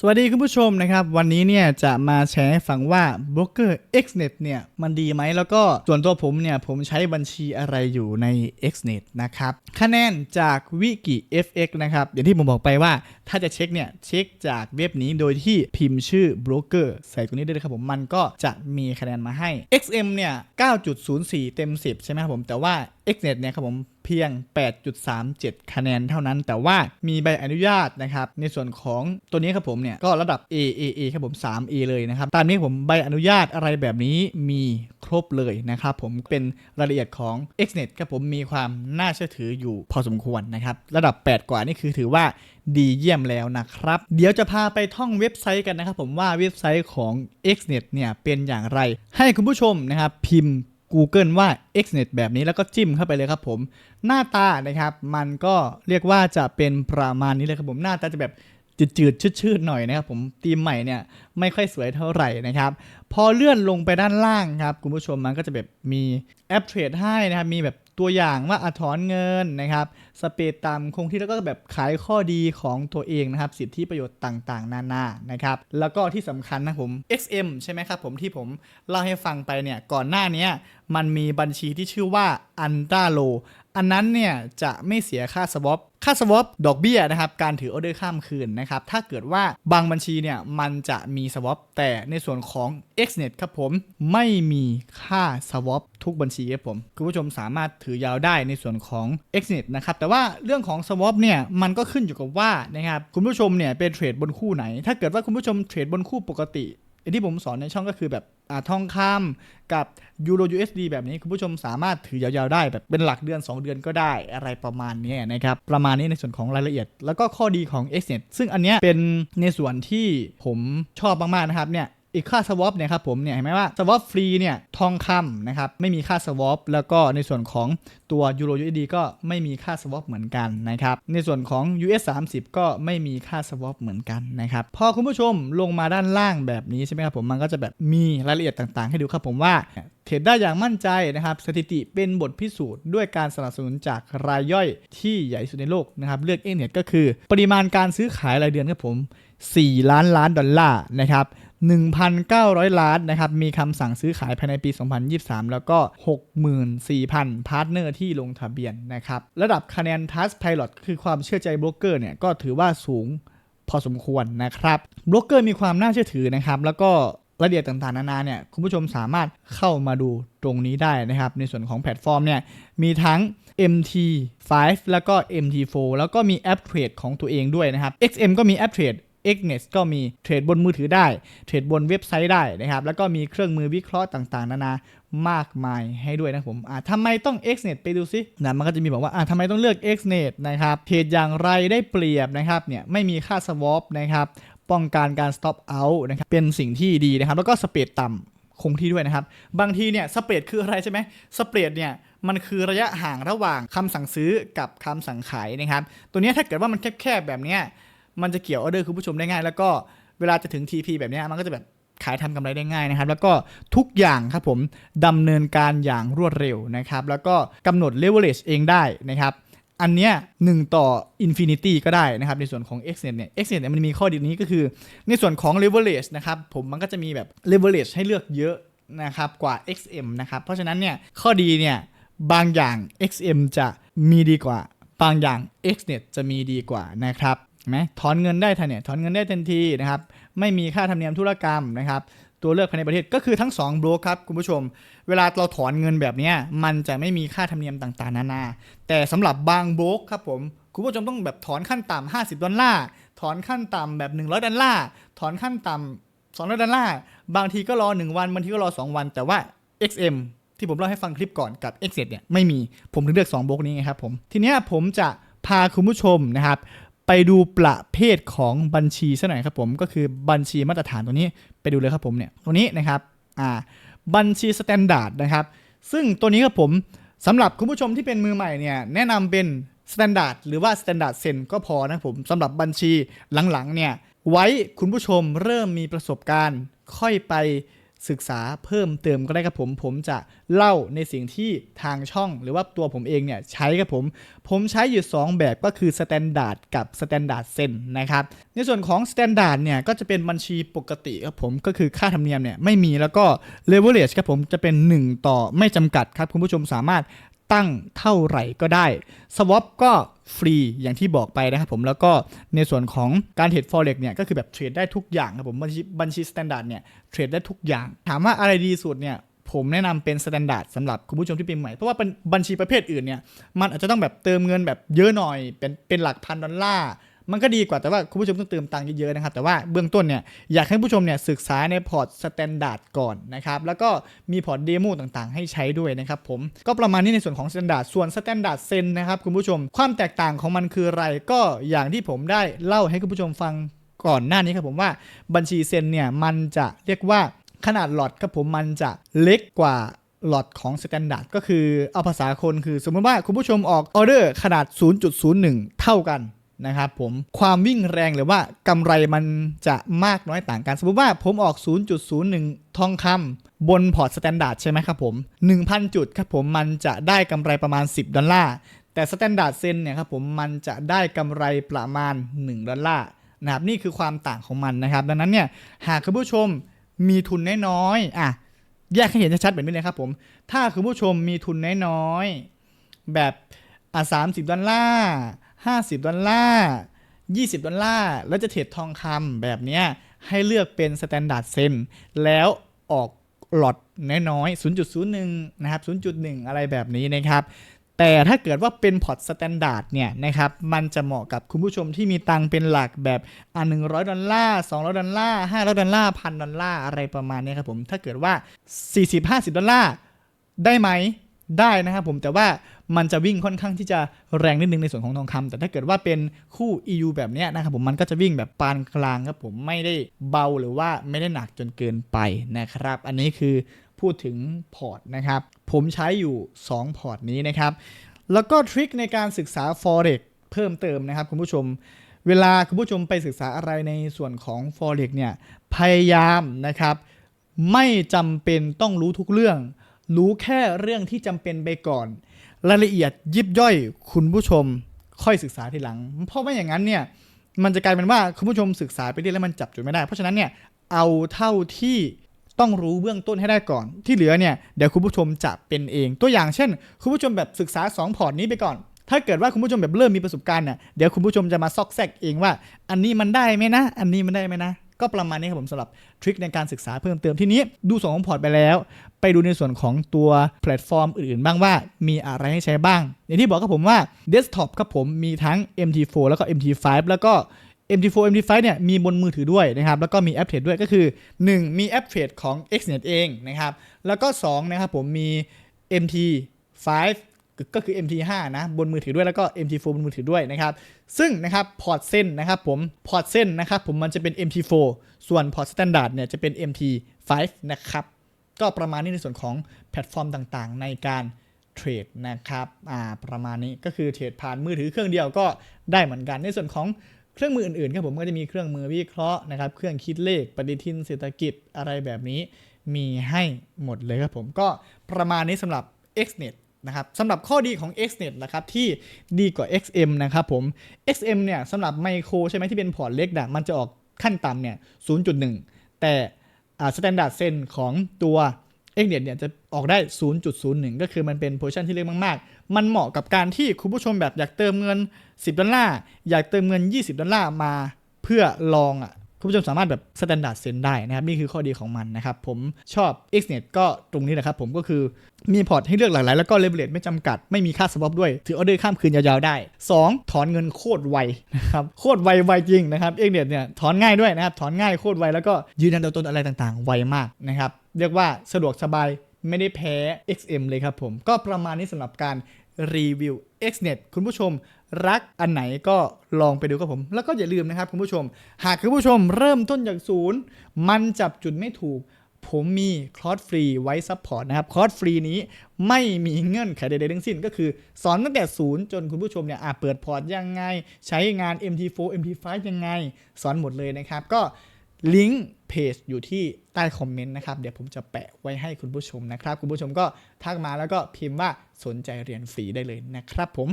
สวัสดีคุณผู้ชมนะครับ วันนี้เนี่ยจะมาแชร์ให้ฟังว่าบล็อกเกอร์ Xnet เนี่ยมันดีไหมแล้วก็ส่วนตัวผมเนี่ยผมใช้บัญชีอะไรอยู่ใน Xnet นะครับคะแนนจากวิกิ FX นะครับอย่างที่ผมบอกไปว่าถ้าจะเช็คเนี่ยเช็คจากเว็บนี้โดยที่พิมพ์ชื่อบล็อกเกอร์ใส่ตรงนี้ได้เลยครับผมมันก็จะมีคะแนนมาให้ XM เนี่ย9.04 เต็ม 10 ใช่ไหมครับผมแต่ว่า Xnet เนี่ยครับผมเพียง 8.37 คะแนนเท่านั้น แต่ว่ามีใบอนุญาตนะครับ ในส่วนของตัวนี้ครับผมเนี่ย ก็ระดับ A A A ครับผม 3A เลยนะครับ ตามนี้ผมใบอนุญาตอะไรแบบนี้มีครบเลยนะครับผมเป็นรายละเอียดของ Xnet ครับผมมีความน่าเชื่อถืออยู่พอสมควรนะครับ ระดับ 8 กว่านี่คือถือว่าดีเยี่ยมแล้วนะครับ เดี๋ยวจะพาไปท่องเว็บไซต์กันนะครับผมว่าเว็บไซต์ของ Xnet เนี่ยเป็นอย่างไร ให้คุณผู้ชมนะครับพิมพ์ Google ว่า Xnet แบบนี้แล้วก็จิ้มเข้าไปเลยครับผม หน้าตานะครับ มันก็เรียกว่าจะเป็นประมาณนี้เลยครับผมหน้าตาจะแบบจืดๆชืดๆหน่อยนะครับผมตีมใหม่เนี่ยไม่ค่อยสวยเท่าไหร่นะครับ พอเลื่อนลงไปด้านล่างครับ คุณผู้ชมมันก็จะแบบมีแอปเทรดให้นะครับ มีแบบ ตัวอย่างว่าอถอนเงินนะครับสเปรดตามคงที่แล้วก็แบบขายข้อดีของตัวเองนะครับสิทธิประโยชน์ต่างๆ นานานะครับแล้วก็ที่สำคัญนะผม XM ใช่ไหมครับผมที่ผมเล่าให้ฟังไปเนี่ยก่อนหน้านี้มันมีบัญชีที่ชื่อว่า a n t a l o อันนั้นเนี่ยจะไม่เสียค่าสวอปค่าสวอปดอกเบี้ยนะครับการถือออเดอร์ข้ามคืนนะครับถ้าเกิดว่าบางบัญชีเนี่ยมันจะมีสวอปแต่ในส่วนของ Xnet ครับผมไม่มีค่าสวอปทุกบัญชีครับผมคุณผู้ชมสามารถถือยาวได้ในส่วนของ Xnet นะครับแต่ว่าเรื่องของสวอปเนี่ยมันก็ขึ้นอยู่กับว่านะครับคุณผู้ชมเนี่ยเป็นเทรดบนคู่ไหน ถ้าเกิดว่าคุณผู้ชมเทรดบนคู่ปกติ อย่างที่ผมสอนในช่องก็คือแบบอาทองคำกับยูโร USD แบบนี้คุณผู้ชมสามารถถือยาวๆได้แบบเป็นหลักเดือน 2 เดือนก็ได้อะไรประมาณนี้นะครับประมาณนี้ในส่วนของรายละเอียด แล้วก็ข้อดีของ Xnet ซึ่งอันเนี้ยเป็นในส่วนที่ผมชอบมากๆนะครับเนี่ย อีกค่าสวอปเนี่ยครับผมเนี่ยเห็นไหมว่าสวอปฟรีเนี่ยทองคำนะครับไม่มีค่าสวอปแล้วก็ในส่วนของตัวยูโร USD ก็ไม่มีค่าสวอปเหมือนกันนะครับในส่วนของ US 30 ก็ไม่มีค่าสวอปเหมือนกันนะครับพอคุณผู้ชมลงมาด้านล่างแบบนี้ใช่ไหมครับผมมันก็จะแบบมีรายละเอียดต่างๆ ให้ดูครับผมว่าเทรดได้อย่างมั่นใจนะครับสถิติเป็นบทพิสูจน์ด้วยการสนับสนุนจากรายย่อยที่ใหญ่ที่สุดในโลกนะครับเลือกเอเน็ตก็คือ ปริมาณการซื้อขายรายเดือนครับผม 4 ล้านล้านดอลลาร์นะครับ 1,900 ล้านนะครับ มีคำสั่งซื้อขายภายในปี 2023 แล้วก็ 64,000 พาร์ทเนอร์ที่ลงทะเบียนนะครับ ระดับคะแนน Task Pilot คือความเชื่อใจโบรกเกอร์เนี่ย ก็ถือว่าสูงพอสมควรนะครับ โบรกเกอร์มีความน่าเชื่อถือนะครับ แล้วก็รายละเอียดต่างๆ นานาเนี่ย คุณผู้ชมสามารถเข้ามาดูตรงนี้ได้นะครับ ในส่วนของแพลตฟอร์มเนี่ย มีทั้ง MT5 แล้วก็ MT4 แล้วก็มีแอปเทรดของตัวเองด้วยนะครับ XM ก็มีแอปเทรด Xnet ก็มีเทรดบนมือถือได้ เทรดบนเว็บไซต์ได้นะครับ แล้วก็มีเครื่องมือวิเคราะห์ต่างๆ นานามากมายให้ด้วยนะผมอ่าทำไมต้อง Xnet ไปดูซินะมันก็จะมีบอกว่าอ่าทำไมต้องเลือก Xnet นะครับเทรดอย่างไรได้เปรียบนะครับเนี่ยไม่มีค่า swap นะครับป้องกันการ stop out นะครับเป็นสิ่งที่ดีนะครับ แล้วก็สเปรดต่ำคงที่ด้วยนะครับ บางทีเนี่ยสเปรดคืออะไรใช่ไหมสเปรดเนี่ยมันคือระยะห่างระหว่างคำสั่งซื้อกับคำสั่งขายนะครับ ตัวนี้ถ้าเกิดว่ามันแคบๆแบบเนี้ย มันจะเกี่ยวออเดอร์คุณผู้ชมได้ง่าย แล้วก็เวลาจะถึง TP แบบนี้มันก็จะแบบขายทำกำไรได้ง่ายนะครับ แล้วก็ทุกอย่างครับผมดำเนินการอย่างรวดเร็วนะครับ แล้วก็กำหนด leverage เองได้นะครับ อันเนี้ยหนึ่งต่อ infinity ก็ได้นะครับ ในส่วนของ Xnet เนี่ย Xnet เนี่ยมันมีข้อดีนี้ก็คือ ในส่วนของ leverage นะครับผมมันก็จะมีแบบ leverage ให้เลือกเยอะนะครับกว่า XM นะครับ เพราะฉะนั้นเนี่ยข้อดีเนี่ยบางอย่าง XM จะมีดีกว่า บางอย่าง Xnet จะมีดีกว่านะครับ ไหมถอนเงินได้ทันเนี่ยถอนเงินได้ทันทีนะครับ ไม่มีค่าธรรมเนียมธุรกรรมนะครับ ตัวเลือกภายในประเทศก็คือทั้ง2บล็อกครับคุณผู้ชม เวลาเราถอนเงินแบบนี้มันจะไม่มีค่าธรรมเนียมต่างๆ นานา แต่สำหรับบางบล็อกครับผมคุณผู้ชมต้องแบบถอนขั้นต่ำ50 ดอลลาร์ถอนขั้นต่ำแบบ 100 ดอลลาร์ถอนขั้นต่ำ200ดอลลาร์บางทีก็รอ 1 วันบางทีก็รอ 2 วัน แต่ว่า XM ที่ผมเล่าให้ฟังคลิปก่อนกับ x ็เนี่ยไม่มีผมถึงเลือก2บล็อกนี้ไงครับผมทีนี้ผมจะพาคุณผู้ชมนะครับ ไปดูประเภทของบัญชีซะหน่อยครับผมก็คือบัญชีมาตรฐานตัวนี้ไปดูเลยครับผมเนี่ยตัวนี้นะครับอ่าบัญชีสแตนดาร์ดนะครับซึ่งตัวนี้ครับผมสำหรับคุณผู้ชมที่เป็นมือใหม่เนี่ยแนะนำเป็นสแตนดาร์ดหรือว่าสแตนดาร์ดเซนก็พอนะครับผมสำหรับบัญชีหลังๆเนี่ยไว้คุณผู้ชมเริ่มมีประสบการณ์ค่อยไป ศึกษาเพิ่มเติมก็ได้ครับผม ผมจะเล่าในสิ่งที่ทางช่องหรือว่าตัวผมเองเนี่ยใช้ครับผม ผมใช้อยู่ 2 แบบก็คือ Standard กับ Standard Sen นะครับ ในส่วนของ Standard เนี่ยก็จะเป็นบัญชีปกติครับผม ก็คือค่าธรรมเนียมเนี่ยไม่มีแล้วก็ Leverage ครับผมจะเป็น 1 ต่อไม่จำกัดครับคุณผู้ชมสามารถ ตั้งเท่าไหร่ก็ได้ Swap ก็ฟรีอย่างที่บอกไปนะครับผมแล้วก็ในส่วนของการเทรด Forex เนี่ยก็คือแบบเทรดได้ทุกอย่างครับผมบัญชีบัญชี Standard เนี่ยเทรดได้ทุกอย่าง ถามว่าอะไรดีสุดเนี่ยผมแนะนำเป็นสแตนดาร์ดสำหรับคุณผู้ชมที่เป็นใหม่ เพราะว่าเป็นบัญชีประเภทอื่นเนี่ย มันอาจจะต้องแบบเติมเงินแบบเยอะหน่อย เป็นเป็นหลักพันดอลลาร์ มันก็ดีกว่าแต่ว่าคุณผู้ชมต้องเติมตังค์เยอะๆนะครับ แต่ว่าเบื้องต้นเนี่ยอยากให้ผู้ชมเนี่ยศึกษาในพอร์ตสแตนดาร์ดก่อนนะครับ แล้วก็มีพอร์ตเดโมต่างๆ ให้ใช้ด้วยนะครับผมก็ประมาณนี้ในส่วนของสแตนดาร์ดส่วนสแตนดาร์ดเซนนะครับคุณผู้ชมความแตกต่างของมันคืออะไรก็อย่างที่ผมได้เล่าให้คุณผู้ชมฟังก่อนหน้านี้ครับผมว่าบัญชีเซนเนี่ยมันจะเรียกว่าขนาดหลอดครับผมมันจะเล็กกว่าหลอดของสแตนดาร์ดก็คือเอาภาษาคนคือสมมติว่าคุณผู้ชมออกออเดอร์ขนาด 0.01 เท่ากัน นะครับผมความวิ่งแรงหรือว่ากำไรมันจะมากน้อยต่างกัน สมมติว่าผมออก 0.01 ทองคำบนพอร์ตสแตนดาร์ดใช่ไหมครับผม 1,000 จุดครับผมมันจะได้กำไรประมาณ 10 ดอลลาร์ แต่สแตนดาร์ดเซนเนี่ยครับผมมันจะได้กำไรประมาณ 1 ดอลลาร์นะครับนี่คือความต่างของมันนะครับ ดังนั้นเนี่ยหากคุณผู้ชมมีทุนน้อยๆอะแยกให้เห็นชัดๆแบบนี้เลยครับผมถ้าคุณผู้ชมมีทุนน้อยๆแบบอะ30ดอลลาร์ 50 ดอลลาร์ 20 ดอลลาร์ แล้วจะเทรดทองคำแบบเนี้ยให้เลือกเป็น Standard Sen แล้วออกหลอดน้อยๆ 0.01 นะครับ 0.1 อะไรแบบนี้นะครับ แต่ถ้าเกิดว่าเป็นพอร์ตสแตนดาร์ดเนี่ยนะครับ มันจะเหมาะกับคุณผู้ชมที่มีตังเป็นหลักแบบอะ100 ดอลลาร์ 200 ดอลลาร์ 500 ดอลลาร์1,000ดอลลาร์ อะไรประมาณนี้ครับผม ถ้าเกิดว่า 40-50 ดอลลาร์ ได้ไหม ได้นะครับผม แต่ว่า มันจะวิ่งค่อนข้างที่จะแรงนิดนึงในส่วนของทองคำแต่ถ้าเกิดว่าเป็นคู่ EU แบบเนี้ยนะครับผมมันก็จะวิ่งแบบปานกลางครับผมไม่ได้เบาหรือว่าไม่ได้หนักจนเกินไปนะครับ อันนี้คือพูดถึงพอร์ตนะครับ ผมใช้อยู่ 2 พอร์ตนี้นะครับ แล้วก็ทริคในการศึกษา Forex เพิ่มเติมนะครับคุณผู้ชมเวลาคุณผู้ชมไปศึกษาอะไรในส่วนของ Forex เนี่ยพยายามนะครับไม่จำเป็นต้องรู้ทุกเรื่อง รู้แค่เรื่องที่จำเป็นไปก่อน รายละเอียดยิบย่อยคุณผู้ชมค่อยศึกษาทีหลัง เพราะไม่อย่างนั้นเนี่ยมันจะกลายเป็นว่าคุณผู้ชมศึกษาไปเรื่อยแล้วมันจับจุดไม่ได้ เพราะฉะนั้นเนี่ยเอาเท่าที่ต้องรู้เบื้องต้นให้ได้ก่อน ที่เหลือเนี่ยเดี๋ยวคุณผู้ชมจะเป็นเอง ตัวอย่างเช่น คุณผู้ชมแบบศึกษา 2 พอร์ตนี้ไปก่อน ถ้าเกิดว่าคุณผู้ชมแบบเริ่มมีประสบการณ์เนี่ยเดี๋ยวคุณผู้ชมจะมาซอกแซกเองว่า อันนี้มันได้ไหมนะ อันนี้มันได้ไหมนะ ก็ประมาณนี้ครับผมสำหรับทริคในการศึกษาเพิ่มเติมที่นี้ดูส่วนของพอร์ตไปแล้ว ไปดูในส่วนของตัวแพลตฟอร์มอื่นๆบ้างว่ามีอะไรให้ใช้บ้าง อย่างที่บอกครับผมว่าเดสก์ท็อปครับผมมีทั้ง MT4 แล้วก็ MT5 แล้วก็ MT4 MT5 เนี่ยมีบนมือถือด้วยนะครับแล้วก็มีแอปเทรดด้วยก็คือ 1 มีแอปเทรดของ Xnet เองนะครับแล้วก็2นะครับผมมี MT5 ก็คือ MT5 นะบนมือถือด้วยแล้วก็ MT4 บนมือถือด้วยนะครับ ซึ่งนะครับพอร์ตเส้นนะครับผมพอร์ตเส้นนะครับผมมันจะเป็น MT4 ส่วนพอร์ตสแตนดาร์ดเนี่ยจะเป็น MT5 นะครับก็ประมาณนี้ในส่วนของแพลตฟอร์มต่างๆ ในการเทรดนะครับอ่าประมาณนี้ก็คือเทรดผ่านมือถือเครื่องเดียวก็ได้เหมือนกันในส่วนของเครื่องมืออื่นๆครับผมก็จะมีเครื่องมือวิเคราะห์นะครับ เครื่องคิดเลขปฏิทินเศรษฐกิจอะไรแบบนี้ มีให้หมดเลยครับผมก็ประมาณนี้สำหรับ Xnet นะครับสำหรับข้อดีของ Xnet นะครับที่ดีกว่า XM นะครับผม XM เนี่ยสำหรับไมโครใช่ไหมที่เป็นพอร์ตเล็กนะมันจะออกขั้นต่ำเนี่ย 0.1 แต่อ่าสแตนดาร์ดเซนของตัว Xnet เนี่ยจะออกได้ 0.01 ก็คือมันเป็นโพชั่นที่เล็กมาก ๆ มันเหมาะกับการที่คุณผู้ชมแบบอยากเติมเงิน 10 ดอลลาร์ อยากเติมเงิน 20 ดอลลาร์มาเพื่อลองอะ คุณผู้ชมสามารถแบบสแตนดาร์ดเซนได้นะครับ นี่คือข้อดีของมันนะครับ ผมชอบ Xnet ก็ตรงนี้แหละครับ ผมก็คือมีพอร์ตให้เลือกหลากหลาย แล้วก็เลเวลไม่จำกัด ไม่มีค่าสวอปด้วย ถือออเดอร์ข้ามคืนยาวๆได้ 2 ถอนเงินโคตรไวนะครับ โคตรไวไวจริงนะครับ Xnet เนี่ยถอนง่ายด้วยนะครับ ถอนง่ายโคตรไวแล้วก็ยืนยันตัวตนอะไรต่างๆ ไวมากนะครับ เรียกว่าสะดวกสบายไม่ได้แพ้ XM เลยครับผม ก็ประมาณนี้สำหรับการรีวิว Xnet คุณผู้ชม รักอันไหนก็ลองไปดูครับผม แล้วก็อย่าลืมนะครับคุณผู้ชม หากคุณผู้ชมเริ่มต้นจากศูนย์มันจับจุดไม่ถูก ผมมีคลอสฟรีไว้ซัพพอร์ตนะครับคลอสฟรีนี้ไม่มีเงื่อนไขใดๆทั้งสิ้น ก็คือสอนตั้งแต่ศูนย์จนคุณผู้ชมเนี่ยอะเปิดพอร์ตยังไง ใช้งาน MT4 MT5 ยังไง สอนหมดเลยนะครับ ก็ลิงก์เพจอยู่ที่ใต้คอมเมนต์นะครับ เดี๋ยวผมจะแปะไว้ให้คุณผู้ชมนะครับ คุณผู้ชมก็ทักมาแล้วก็พิมพ์ว่าสนใจเรียนฟรีได้เลยนะครับผม